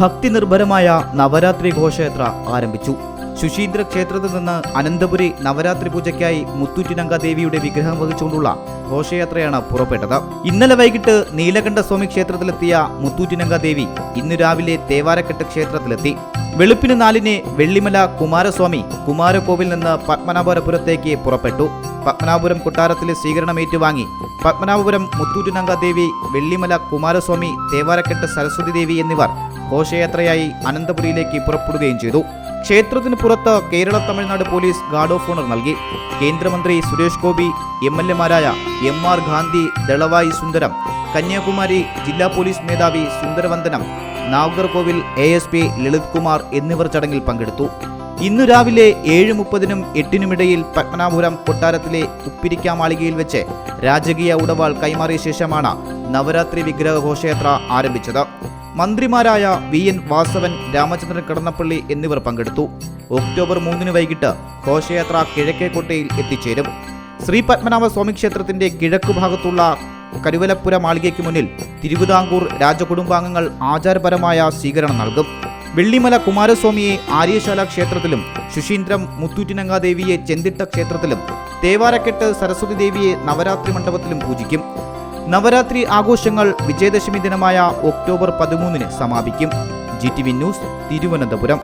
ഭക്തി നിർഭരമായ നവരാത്രി ഘോഷയാത്ര ആരംഭിച്ചു. ശുശീന്ദ്ര ക്ഷേത്രത്തിൽ നിന്ന് അനന്തപുരി നവരാത്രി പൂജയ്ക്കായി മുത്തൂറ്റിനങ്ക ദേവിയുടെ വിഗ്രഹം വഹിച്ചുകൊണ്ടുള്ള ഘോഷയാത്രയാണ് പുറപ്പെട്ടത്. ഇന്നലെ വൈകിട്ട് നീലകണ്ഠസ്വാമി ക്ഷേത്രത്തിലെത്തിയ മുത്തൂറ്റിനങ്ക ദേവി ഇന്ന് രാവിലെ തേവാരക്കെട്ട് ക്ഷേത്രത്തിലെത്തി. വെളുപ്പിന് നാലിന് വെള്ളിമല കുമാരസ്വാമി കുമാരകോവിൽ നിന്ന് പത്മനാഭപുരത്തേക്ക് പുറപ്പെട്ടു. പത്മനാഭപുരം കൊട്ടാരത്തിലെ സ്വീകരണം ഏറ്റുവാങ്ങി പത്മനാഭപുരം മുത്തൂറ്റിനങ്ക ദേവി വെള്ളിമല കുമാരസ്വാമി തേവാരക്കെട്ട് സരസ്വതി ദേവി എന്നിവർ ഘോഷയാത്രയായി അനന്തപുരിയിലേക്ക് പുറപ്പെടുകയും ചെയ്തു. ക്ഷേത്രത്തിന് പുറത്ത് Kerala Tamil Nadu police guard of honour നൽകി. കേന്ദ്രമന്ത്രി സുരേഷ് ഗോപി എം എൽ എമാരായ എം ആർ ഗാന്ധി ദളവായി സുന്ദരം കന്യാകുമാരി ജില്ലാ പോലീസ് മേധാവി Sundaravandanam Nagercoil A S P Lalith Kumar എന്നിവർ ചടങ്ങിൽ പങ്കെടുത്തു. ഇന്നു രാവിലെ ഏഴ് മുപ്പതിനും എട്ടിനുമിടയിൽ പത്മനാഭപുരം കൊട്ടാരത്തിലെ ഉപ്പിരിക്കാമാളികയിൽ വെച്ച് രാജകീയ ഉടവാൾ കൈമാറിയ ശേഷമാണ് നവരാത്രി വിഗ്രഹ ഘോഷയാത്ര ആരംഭിച്ചത്. മന്ത്രിമാരായ വി എൻ വാസവൻ രാമചന്ദ്രൻ കടന്നപ്പള്ളി എന്നിവർ പങ്കെടുത്തു. ഒക്ടോബർ മൂന്നിന് വൈകിട്ട് ഘോഷയാത്ര കിഴക്കേക്കോട്ടയിൽ എത്തിച്ചേരും. ശ്രീ പത്മനാഭ സ്വാമി ക്ഷേത്രത്തിന്റെ കിഴക്കു ഭാഗത്തുള്ള കരുവലപ്പുര മാളികയ്ക്ക് മുന്നിൽ തിരുവിതാംകൂർ രാജകുടുംബാംഗങ്ങൾ ആചാരപരമായ സ്വീകരണം നൽകും. വെള്ളിമല കുമാരസ്വാമിയെ ആര്യശാല ക്ഷേത്രത്തിലും ശുശീന്ദ്രം മുത്തൂറ്റിനങ്കാദേവിയെ ചെന്തിട്ട ക്ഷേത്രത്തിലും തേവാരക്കെട്ട് സരസ്വതി ദേവിയെ നവരാത്രി മണ്ഡപത്തിലും പൂജിക്കും. നവരാത്രി ആഘോഷങ്ങൾ വിജയദശമി ദിനമായ ഒക്ടോബർ പതിമൂന്നിന് സമാപിക്കും. G T V news Thiruvananthapuram.